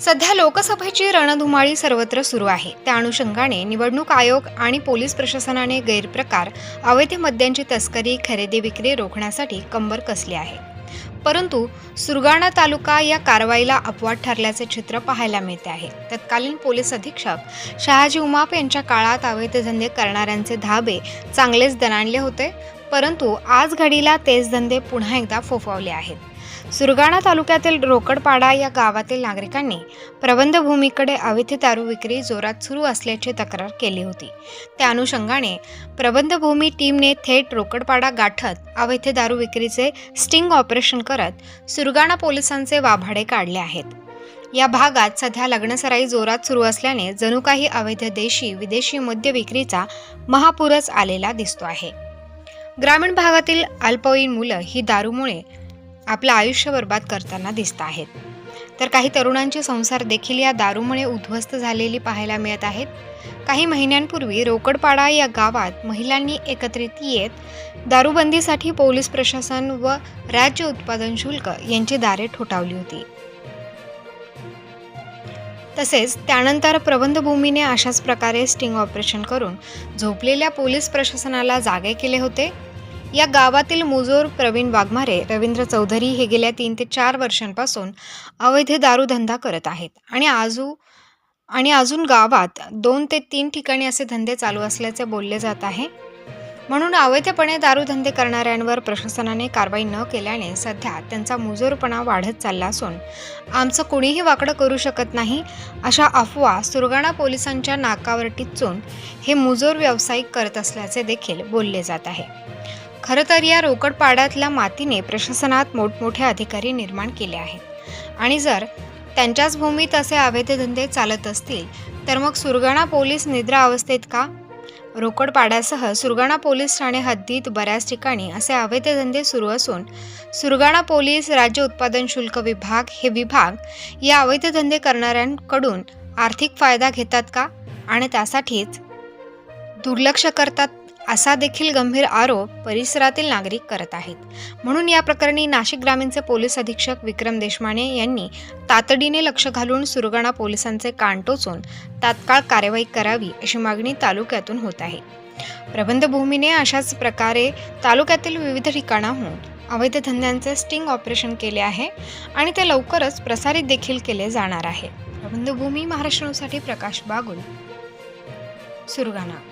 सध्या लोकसभेची रणधुमाळी सर्वत्र सुरू आहे. त्या अनुषंगाने निवडणूक आयोग आणि पोलीस प्रशासनाने गैरप्रकार अवैध मद्यांची तस्करी खरेदी विक्री रोखण्यासाठी कंबर कसली आहे. परंतु सुरगाणा तालुका या कारवाईला अपवाद ठरल्याचे चित्र पाहायला मिळते आहे. तत्कालीन पोलीस अधीक्षक शहाजी उमाप यांच्या काळात अवैध धंदे करणाऱ्यांचे धाबे चांगलेच दणाणले होते. परंतु आज घडीला तेच धंदे पुन्हा एकदा फोफावले आहेत. सुरगाणा तालुक्यातील रोकडपाडा या गावातील नागरिकांनी प्रबंधभूमीकडे अवैध दारू विक्री जोरात सुरू असल्याची तक्रार केली होती. त्या अनुषंगाने प्रबंधभूमी टीमने थेट रोकडपाडा गाठत अवैध दारू विक्रीचे स्टिंग ऑपरेशन करत सुरगाणा पोलिसांचे वाभाडे काढले आहेत. या भागात सध्या लग्नसराई जोरात सुरू असल्याने जणू काही अवैध देशी विदेशी मद्य विक्रीचा महापूरच आलेला दिसतो आहे. ग्रामीण भागातील अल्पवयीन मुलं ही दारूमुळे आपलं आयुष्य बर्बाद करताना दिसत आहेत. तर काही तरुणांचे संसार देखील या दारूमुळे उद्ध्वस्त झालेली पाहायला मिळत आहेत. काही महिन्यांपूर्वी रोकडपाडा या गावात महिलांनी एकत्रित येत दारूबंदीसाठी पोलीस प्रशासन व राज्य उत्पादन शुल्क यांची दारे ठोठावली होती. तसेच त्यानंतर प्रबंधभूमीने अशाच प्रकारे स्टिंग ऑपरेशन करून झोपलेल्या पोलीस प्रशासनाला जागे केले होते. या गावातील मुजोर प्रवीण वाघमारे रवींद्र चौधरी हे गेल्या तीन ते चार वर्षांपासून अवैध दारूधंदा करत आहेत. आणि आजू आणि अजून गावात दोन ते तीन ठिकाणी असे धंदे चालू असल्याचे बोलले जात आहे. म्हणून अवैधपणे दारूधंदे करणाऱ्यांवर प्रशासनाने कारवाई न केल्याने सध्या त्यांचा मुजोरपणा वाढत चालला असून आमचं कुणीही वाकडं करू शकत नाही अशा अफवा सुरगाणा पोलिसांच्या नाकावर टिचून हे मुजोर व्यावसायिक करत असल्याचे देखील बोलले जात आहे. खरं तर या रोकडपाड्यातल्या मातीने प्रशासनात मोठमोठे अधिकारी निर्माण केले आहेत. आणि जर त्यांच्याच भूमीत असे अवैध धंदे चालत असतील तर मग सुरगाणा पोलीस निद्रा अवस्थेत का? रोकडपाड्यासह सुरगाणा पोलीस ठाणे हद्दीत बऱ्याच ठिकाणी असे अवैध धंदे सुरू असून सुरगाणा पोलीस राज्य उत्पादन शुल्क विभाग हे विभाग या अवैध धंदे करणाऱ्यांकडून आर्थिक फायदा घेतात का? आणि त्यासाठीच दुर्लक्ष करतात असा देखील गंभीर आरोप परिसरातील नागरिक करत आहेत. म्हणून या प्रकरणी नाशिक ग्रामीणचे पोलीस अधीक्षक विक्रम देशमाने यांनी तातडीने लक्ष घालून सुरगाणा पोलिसांचे कान टोचून तात्काळ कार्यवाही करावी अशी मागणी तालुक्यातून होत आहे. प्रबंधभूमीने अशाच प्रकारे तालुक्यातील विविध ठिकाणाहून अवैध धंद्यांचे स्टिंग ऑपरेशन केले आहे आणि ते लवकरच प्रसारित देखील केले जाणार आहे. प्रबंधभूमी महाराष्ट्रासाठी प्रकाश बागुल सुरगाणा.